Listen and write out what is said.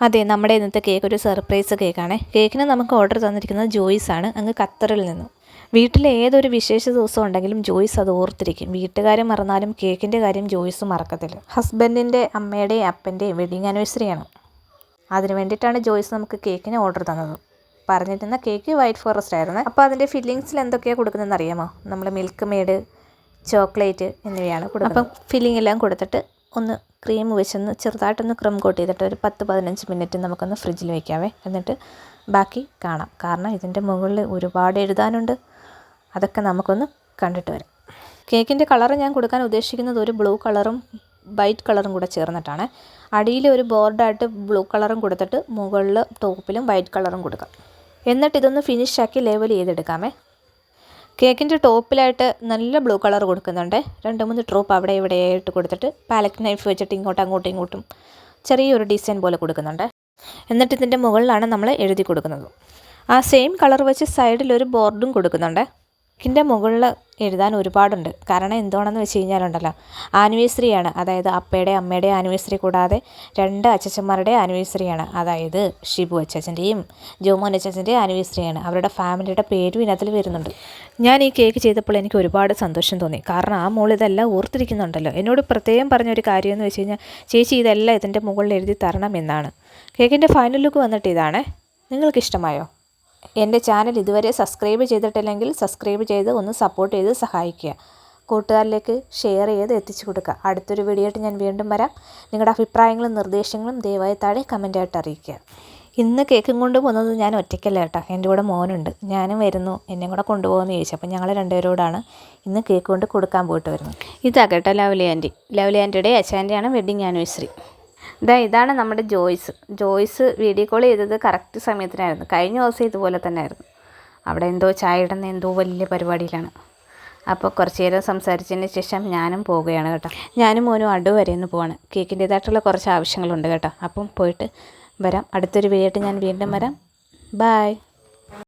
അതെ നമ്മുടെ ഇന്നത്തെ കേക്ക് ഒരു സർപ്രൈസ് കേക്കാണ് കേക്കിന് നമുക്ക് ഓർഡർ തന്നിരിക്കുന്നത് ജോയിസ് ആണ്. അങ്ങ് ഖത്തറിൽ നിന്ന്. വീട്ടിലെ ഏതൊരു വിശേഷ ദിവസം ഉണ്ടെങ്കിലും ജോയ്സ് അത് ഓർത്തിരിക്കും. വീട്ടുകാരെ മറന്നാലും കേക്കിന്റെ കാര്യം ജോയിസ് മറക്കത്തില്ല. ഹസ്ബൻഡിന്റെ അമ്മയുടെയും അപ്പന്റെയും വെഡിങ് ആനിവേഴ്സറിയാണ് അതിന് വേണ്ടിയിട്ടാണ് ജോയിസ് നമുക്ക് കേക്കിന് ഓർഡർ തന്നത്. പറഞ്ഞിരുന്ന കേക്ക് വൈറ്റ് ഫോറസ്റ്റ് ആയിരുന്നു. അപ്പോൾ അതിന്റെ ഫില്ലിങ്സിൽ എന്തൊക്കെയാണ് കൊടുക്കുന്നതെന്ന് അറിയാമോ? നമ്മൾ മിൽക്ക് മെയ്ഡ് ചോക്ലേറ്റ് എന്നിവയാണ് കൊടുക്കുന്നത്. അപ്പം ഫില്ലിംഗ് എല്ലാം കൊടുത്തിട്ട് ഒന്ന് ക്രീം വെച്ചൊന്ന് ചെറുതായിട്ടൊന്ന് ക്രം കോട്ട് ചെയ്തിട്ട് ഒരു പത്ത് പതിനഞ്ച് മിനിറ്റ് നമുക്കൊന്ന് ഫ്രിഡ്ജിൽ വെക്കാവേ. എന്നിട്ട് ബാക്കി കാണാം. കാരണം ഇതിന്റെ മുകളിൽ ഒരുപാട് എഴുതാനുണ്ട്. അതൊക്കെ നമുക്കൊന്ന് കണ്ടിട്ട് വരാം. കേക്കിന്റെ കളർ ഞാൻ കൊടുക്കാൻ ഉദ്ദേശിക്കുന്നത് ഒരു ബ്ലൂ കളറും വൈറ്റ് കളറും കൂടെ ചേർന്നിട്ടാണ്. അടിയിൽ ഒരു ബോർഡായിട്ട് ബ്ലൂ കളറും കൊടുത്തിട്ട് മുകളിൽ ടോപ്പിലും വൈറ്റ് കളറും കൊടുക്കാം. എന്നിട്ട് ഇതൊന്ന് ഫിനിഷാക്കി ലെവൽ ചെയ്തെടുക്കാമേ. കേക്കിന്റെ ടോപ്പിലായിട്ട് നല്ല ബ്ലൂ കളർ കൊടുക്കുന്നുണ്ട്. രണ്ട് മൂന്ന് ഡ്രോപ്പ് അവിടെ ഇവിടെ ആയിട്ട് കൊടുത്തിട്ട് പാലറ്റ് നൈഫ് വെച്ചിട്ട് ഇങ്ങോട്ടും അങ്ങോട്ടും ഇങ്ങോട്ടും ചെറിയൊരു ഡിസൈൻ പോലെ കൊടുക്കുന്നുണ്ട്. എന്നിട്ട് ഇതിന്റെ മുകളിലാണ് നമ്മൾ എഴുതി കൊടുക്കുന്നത്. ആ സെയിം കളർ വെച്ച് സൈഡിലൊരു ബോർഡും കൊടുക്കുന്നുണ്ട്. ഇതിന്റെ മുകളിൽ എഴുതാൻ ഒരുപാടുണ്ട്. കാരണം എന്തുകൊണ്ടെന്ന് വെച്ച് കഴിഞ്ഞാലുണ്ടല്ലോ ആനിവേഴ്സറിയാണ്. അതായത് അപ്പയുടെ അമ്മയുടെ ആനിവേഴ്സറി കൂടാതെ രണ്ട് അച്ഛച്ചന്മാരുടെ ആനിവേഴ്സറിയാണ്. അതായത് ഷിബു അച്ചച്ചന്റെയും ജോമോൻ അച്ചച്ചന്റെയും ആനിവേഴ്സറിയാണ്. അവരുടെ ഫാമിലിയുടെ പേരും ഇതിനകത്തിൽ വരുന്നുണ്ട്. ഞാൻ ഈ കേക്ക് ചെയ്തപ്പോൾ എനിക്ക് ഒരുപാട് സന്തോഷം തോന്നി. കാരണം ആ മോൾ ഇതെല്ലാം ഓർത്തിരിക്കുന്നുണ്ടല്ലോ. എന്നോട് പ്രത്യേകം പറഞ്ഞൊരു കാര്യം എന്ന് വെച്ച് കഴിഞ്ഞാൽ ചേച്ചി ഇതെല്ലാം ഇതിന്റെ മുകളിൽ എഴുതി തരണം എന്നാണ്. കേക്കിന്റെ ഫൈനൽ ലുക്ക് വന്നിട്ട് ഇതാണേ. നിങ്ങൾക്ക് ഇഷ്ടമായോ എന്റെ ചാനൽ ഇതുവരെ സബ്സ്ക്രൈബ് ചെയ്തിട്ടില്ലെങ്കിൽ സബ്സ്ക്രൈബ് ചെയ്ത് ഒന്ന് സപ്പോർട്ട് ചെയ്ത് സഹായിക്കുക. കൂട്ടുകാരിലേക്ക് ഷെയർ ചെയ്ത് എത്തിച്ചു കൊടുക്കുക. അടുത്തൊരു വീഡിയോ ആയിട്ട് ഞാൻ വീണ്ടും വരാം. നിങ്ങളുടെ അഭിപ്രായങ്ങളും നിർദ്ദേശങ്ങളും ദയവായി താഴെ കമന്റായിട്ട് അറിയിക്കുക. ഇന്ന് കേക്കും കൊണ്ട് പോകുന്നത് ഞാൻ ഒറ്റയ്ക്കല്ല കേട്ടോ. എന്റെ കൂടെ മോനുണ്ട്. ഞാനും വരുന്നു. എന്നെ കൂടെ കൊണ്ടുപോകുമെന്ന് ചോദിച്ചു. അപ്പം ഞങ്ങൾ രണ്ടുപേരോടാണ് ഇന്ന് കേക്ക് കൊണ്ട് കൊടുക്കാൻ പോയിട്ട് വരുന്നത്. ഇതാ കേട്ടോ ലവ്ലി ആന്റി. ലവ്ലി ആന്റിയുടെ അച്ഛന്റെയാണ് വെഡിങ് ആനിവേഴ്സറി. ഇതാ ഇതാണ് നമ്മുടെ ജോയ്സ്. ജോയ്സ് വീഡിയോ കോൾ ചെയ്തത് കറക്റ്റ് സമയത്തിനായിരുന്നു. കഴിഞ്ഞ ദിവസം ഇതുപോലെ തന്നെ ആയിരുന്നു അവിടെ എന്തോ ചായ ഇടുന്ന എന്തോ വലിയ പരിപാടിയിലാണ്. അപ്പോൾ കുറച്ച് നേരം സംസാരിച്ചതിന് ശേഷം ഞാനും പോവുകയാണ് കേട്ടോ. ഞാനും മോനും അടു വരെ ഒന്ന് പോവാണ്. കേക്കിന്റേതായിട്ടുള്ള കുറച്ച് ആവശ്യങ്ങളുണ്ട് കേട്ടോ. അപ്പം പോയിട്ട് വരാം. അടുത്തൊരു വീഡിയോ ആയിട്ട് ഞാൻ വീണ്ടും വരാം. ബായ്